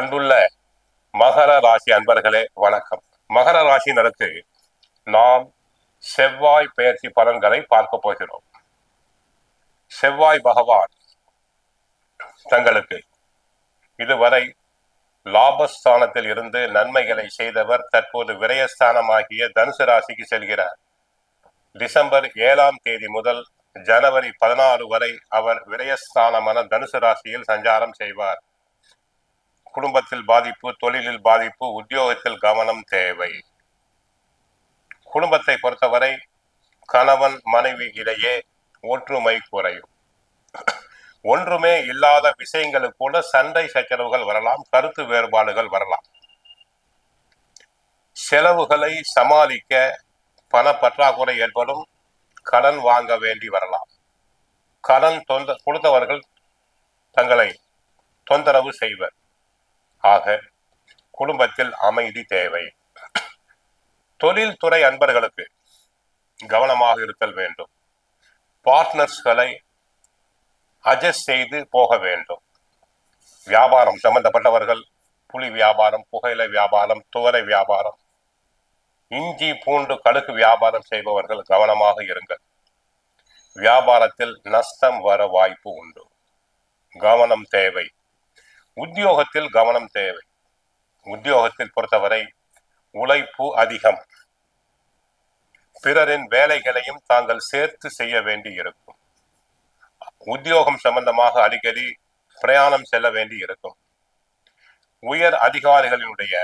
அன்புள்ள மகர ராசி அன்பர்களே வணக்கம். மகர ராசினருக்கு நாம் செவ்வாய் பெயர்ச்சி பலன்களை பார்க்க போகிறோம். செவ்வாய் பகவான் தங்களுக்கு இதுவரை லாபஸ்தானத்தில் இருந்து நன்மைகளை செய்தவர் தற்போது விரயஸ்தானமாகிய தனுசு ராசிக்கு செல்கிறார். டிசம்பர் ஏழாம் தேதி முதல் ஜனவரி பதினாறு வரை அவர் விரயஸ்தானமான தனுசு ராசியில் சஞ்சாரம் செய்வார். குடும்பத்தில் பாதிப்பு தொழிலில் பாதிப்பு உத்தியோகத்தில் கவனம் தேவை. குடும்பத்தை பொறுத்தவரை கணவன் மனைவி இடையே ஒற்றுமை குறையும். ஒன்றுமே இல்லாத விஷயங்களுக்கு கூட சண்டை சச்சரவுகள் வரலாம் கருத்து வேறுபாடுகள் வரலாம். செலவுகளை சமாளிக்க பண பற்றாக்குறை ஏற்படும் கடன் வாங்க வேண்டி வரலாம். கடன் தொந்த கொடுத்தவர்கள் தங்களை தொந்தரவு செய்வர். ஆக குடும்பத்தில் அமைதி தேவை. தொழில்துறை அன்பர்களுக்கு கவனமாக இருத்தல் வேண்டும். பார்ட்னர்ஸ்களை அட்ஜஸ்ட் செய்து போக வேண்டும். வியாபாரம் சம்பந்தப்பட்டவர்கள் புலி வியாபாரம் புகையிலை வியாபாரம் துவரை வியாபாரம் இஞ்சி பூண்டு கடுகு வியாபாரம் செய்பவர்கள் கவனமாக இருங்கள். வியாபாரத்தில் நஷ்டம் வர வாய்ப்பு உண்டு. கவனம் தேவை. உத்தியோகத்தில் கவனம் தேவை. உத்தியோகத்தில் பொறுத்தவரை உழைப்பு அதிகம். பிறரின் வேலைகளையும் தாங்கள் சேர்த்து செய்ய வேண்டி இருக்கும் உத்தியோகம் சம்பந்தமாக அடிக்கடி பிரயாணம் செல்ல வேண்டி இருக்கும் உயர் அதிகாரிகளினுடைய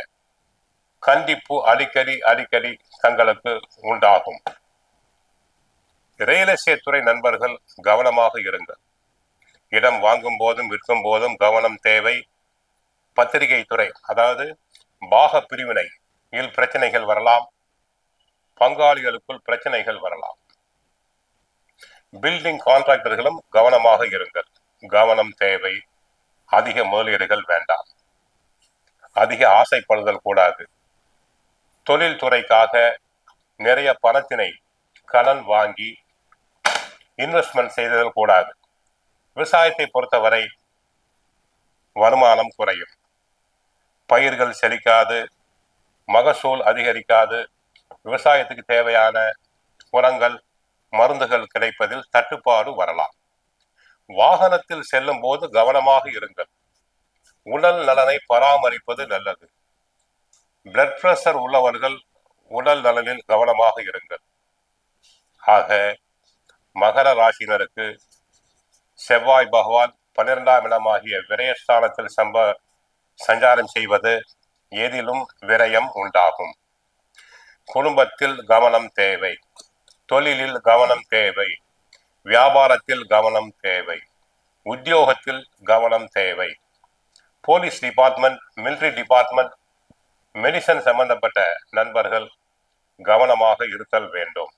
கண்டிப்பு அடிக்கடி அடிக்கடி தங்களுக்கு உண்டாகும். ரியல் எஸ்டேட் துறை நண்பர்கள் கவனமாக இருங்கள். இடம் வாங்கும் போதும் விற்கும் போதும் கவனம் தேவை. பத்திரிகை துறை அதாவது பாக பிரிவினை இல் பிரச்சனைகள் வரலாம். பங்காளிகளுக்குள் பிரச்சனைகள் வரலாம். பில்டிங் கான்ட்ராக்டர்களும் கவனமாக இருங்கள். கவனம் தேவை. அதிக முதலீடுகள் வேண்டாம். அதிக ஆசைப்படுதல் கூடாது. தொழில் துறைக்காக நிறைய பணத்தினை கடன் வாங்கி இன்வெஸ்ட்மெண்ட் செய்தல் கூடாது. விவசாயத்தை பொறுத்தவரை வருமானம் குறையும். பயிர்கள் செழிக்காது மகசூல் அதிகரிக்காது விவசாயத்துக்கு தேவையான உரங்கள் மருந்துகள் கிடைப்பதில் தட்டுப்பாடு வரலாம். வாகனத்தில் செல்லும் போது கவனமாக இருங்கள். உடல் நலனை பராமரிப்பது நல்லது. பிளட் பிரஷர் உள்ளவர்கள் உடல் நலனில் கவனமாக இருங்கள். ஆக மகர ராசினருக்கு செவ்வாய் பகவான் பன்னிரெண்டாம் இடமாகிய விரயஸ்தானத்தில் சம்ப சஞ்சாரம் செய்வது எதிலும் விரயம் உண்டாகும். குடும்பத்தில் கவனம் தேவை. தொழிலில் கவனம் தேவை. வியாபாரத்தில் கவனம் தேவை. உத்தியோகத்தில் கவனம் தேவை. Police department military department medicine சம்பந்தப்பட்ட நண்பர்கள் கவனமாக இருத்தல் வேண்டும்.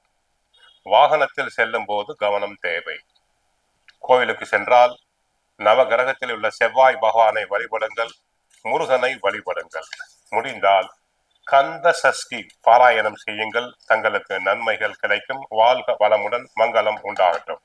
வாகனத்தில் செல்லும் போது கவனம் தேவை. கோயிலுக்கு சென்றால் நவகிரகத்தில் உள்ள செவ்வாய் பகவானை வழிபடுங்கள் முருகனை வழிபடுங்கள். முடிந்தால் கந்த சஷ்டி பாராயணம் செய்யுங்கள். தங்களுக்கு நன்மைகள் கிடைக்கும். வாழ்க வளமுடன் மங்களம் உண்டாகட்டும்.